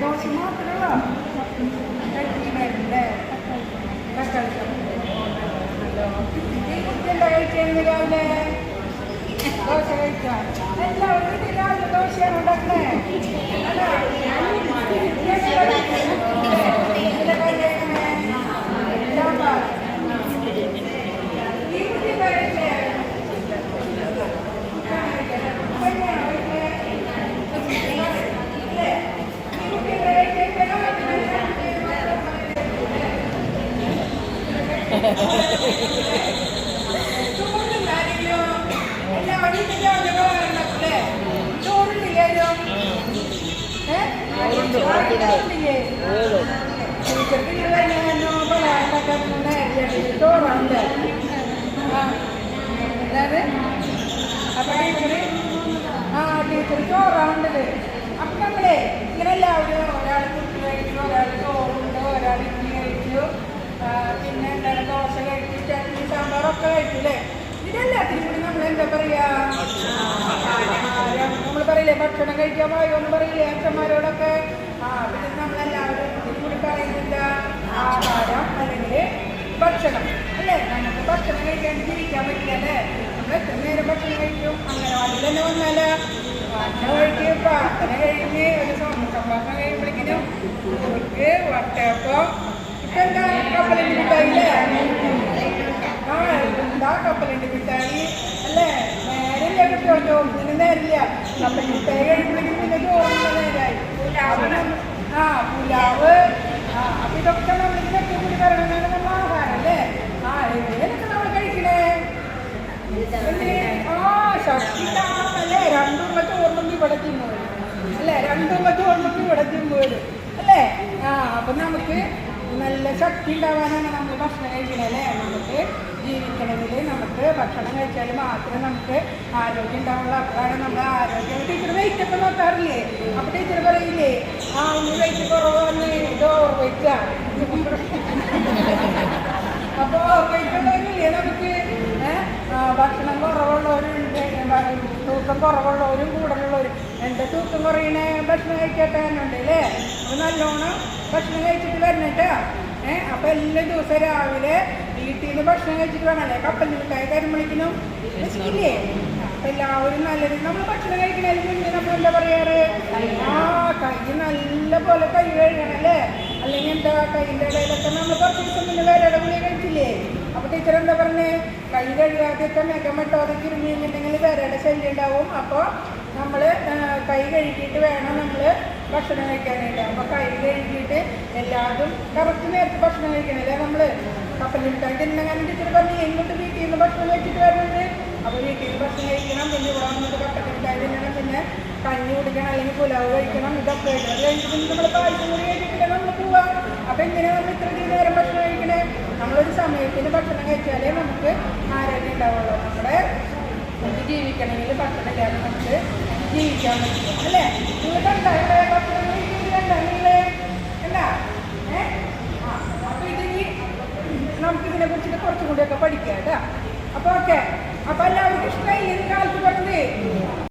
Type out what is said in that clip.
ദോശ മാത്രമോ കഴിക്കുന്നുണ്ടല്ലേ അപ്പൊ ടീച്ചറ് ആ ടീച്ചർ ചോറാണ്ടത് അപ്പൊ നമ്മളെ ഇങ്ങനെ നമ്മൾ എന്താ നമ്മൾ പറയില്ലേ ഭക്ഷണം കഴിക്കാൻ പോയോ എന്ന് പറയില്ലേ അച്ഛന്മാരോടൊക്കെ? ആ ആഹാരം ഭക്ഷണം അല്ലേ? ഭക്ഷണം കഴിക്കാണ്ട് ജീവിക്കാൻ പറ്റില്ല അല്ലേ? നമ്മൾ ഭക്ഷണം കഴിക്കും? അങ്ങനെ തന്നെ വന്നാൽ. ഭക്ഷണം കഴിക്കും പ്രാർത്ഥന കഴിഞ്ഞ് ഒരു സംഭാഷണം കഴിയുമ്പോഴേക്കിനും വട്ടയപ്പം ഇപ്പൊ എന്താ കപ്പലിൽ എന്താ കിട്ടാനി. അല്ലേ? നേരില്ല കിട്ടോ ചോറിന് നേരില്ല. കഴിയുമ്പോഴേക്കും പിന്നെ നേരായി. ആ പുലാവ്. ആ അപ്പൊ ഇതൊക്കെ നമ്മൾ ഇതൊക്കെ കൂടി പറയണതാണ് നമ്മൾ ആഹാരം അല്ലേ? ആ എങ്ങനെയൊക്കെ നമ്മൾ കഴിക്കണേ? ആ ശക്തി അല്ലേ രണ്ടും വെച്ച് ഓർമ്മ ഇവിടെ അല്ലേ? രണ്ടും വെച്ച് ഓർമ്മ ഇവിടെ അല്ലേ? ആ അപ്പൊ നമുക്ക് നല്ല ശക്തി ഉണ്ടാവാനാണ് നമ്മൾ ഭക്ഷണം കഴിക്കണേ അല്ലേ? നമുക്ക് ഭക്ഷണം കഴിച്ചാൽ മാത്രമേ നമുക്ക് ആരോഗ്യം ഉണ്ടാവുള്ളൂ അപ്പോഴാണ് നമ്മുടെ ആരോഗ്യം. ടീച്ചർ വെയിറ്റ് ഒക്കെ നോക്കാറില്ലേ? അപ്പൊ ടീച്ചർ പറയില്ലേ ആ ഒന്ന് വെയിറ്റ് കുറവാണ് ഇതോ വെയിറ്റ് അപ്പോ കഴിക്കണമെന്നില്ലേ നമുക്ക് ഭക്ഷണം കുറവുള്ളവരുണ്ട് തൂക്കം കുറവുള്ളവരും കൂടുതലുള്ളവരും. എന്റെ തൂക്കം കുറയണേ? ഭക്ഷണം കഴിക്കട്ടെ എന്നുണ്ട് അല്ലേ നല്ലോണം ഭക്ഷണം കഴിച്ചിട്ട് വരണേട്ടാ. ഏഹ് അപ്പൊ എല്ലാ ദിവസവും രാവിലെ വീട്ടിൽ നിന്ന് ഭക്ഷണം കഴിച്ചിട്ട് വേണം. അല്ലെ? കപ്പലിൽ മിഠായി കരിമണിക്കിനും ഇല്ലേ അപ്പൊ എല്ലാവരും നല്ല രീതിയിൽ നമ്മൾ ഭക്ഷണം കഴിക്കണതിന് മുന്നേ നമ്മൾ എന്താ പറയാറ്? ആ കൈ നല്ല പോലെ കൈ കഴുകണം അല്ലേ? അല്ലെങ്കിൽ എന്താ കൈന്റെ ഇടയിലൊക്കെ നമ്മൾ കുറച്ച് ദിവസം മുന്നേ വേറെ ഗുളിക കഴിച്ചില്ലേ? അപ്പൊ ടീച്ചർ എന്താ പറഞ്ഞേ? കൈ കഴുകാതെയൊക്കെ മേക്കം വെട്ടോതൊക്കെ ഇരുന്നിട്ടുണ്ടെങ്കിൽ വേറെ ശല്യം ഉണ്ടാവും. അപ്പോൾ നമ്മൾ കൈ കഴുകിയിട്ട് വേണം നമ്മൾ ഭക്ഷണം കഴിക്കാനായിട്ട് അപ്പോൾ കൈ കഴുകിയിട്ട് എല്ലാവരും കറക്റ്റ് നേരത്തെ ഭക്ഷണം കഴിക്കണല്ലേ നമ്മൾ കപ്പലിട്ടായിട്ട് തിന്നങ്ങനെ ടീച്ചർ പറഞ്ഞു എങ്ങോട്ട് വീട്ടിൽ നിന്ന് ഭക്ഷണം കഴിച്ചിട്ട് വരുന്നത് അപ്പോൾ വീട്ടിൽ നിന്ന് ഭക്ഷണം കഴിക്കണം പിന്നെ ഇവിടെ വന്നിട്ട് കപ്പലിട്ടായി തിന്നണം പിന്നെ കഞ്ഞി കുടിക്കണം അല്ലെങ്കിൽ പുലാവ് കഴിക്കണം ഇതൊക്കെ അത് കഴിഞ്ഞിട്ട് നമ്മൾ പായസം കൂടി കഴിച്ചിട്ടില്ല? നമ്മൾ പോവാം. അപ്പോൾ എങ്ങനെയാണ് നമ്മൾ ഇത്ര നേരം ഭക്ഷണം കഴിക്കണേ? നമ്മളൊരു സമയത്തിന് ഭക്ഷണം കഴിച്ചാലേ നമുക്ക് ആരോഗ്യം ഉണ്ടാവുള്ളൂ. നമ്മുടെ നമുക്ക് ജീവിക്കണമെങ്കിൽ ഭക്ഷണം ഇല്ലാതെ നമുക്ക് ജീവിക്കാൻ പറ്റും അല്ലേ? നിങ്ങൾ കണ്ടോ ഇവിടെ ഭക്ഷണം കഴിക്കുന്നത് കണ്ടോ നിങ്ങൾ കണ്ടാ ഏ ആ അപ്പൊ ഇതിനി നമുക്ക് ഇതിനെ കുറിച്ചിട്ട് കുറച്ചും കൂടിയൊക്കെ പഠിക്കാം കേട്ടാ. അപ്പൊ ഓക്കെ. അപ്പൊ എല്ലാവർക്കും ഇഷ്ടമായി. ഈ കാലത്ത് പറഞ്ഞത്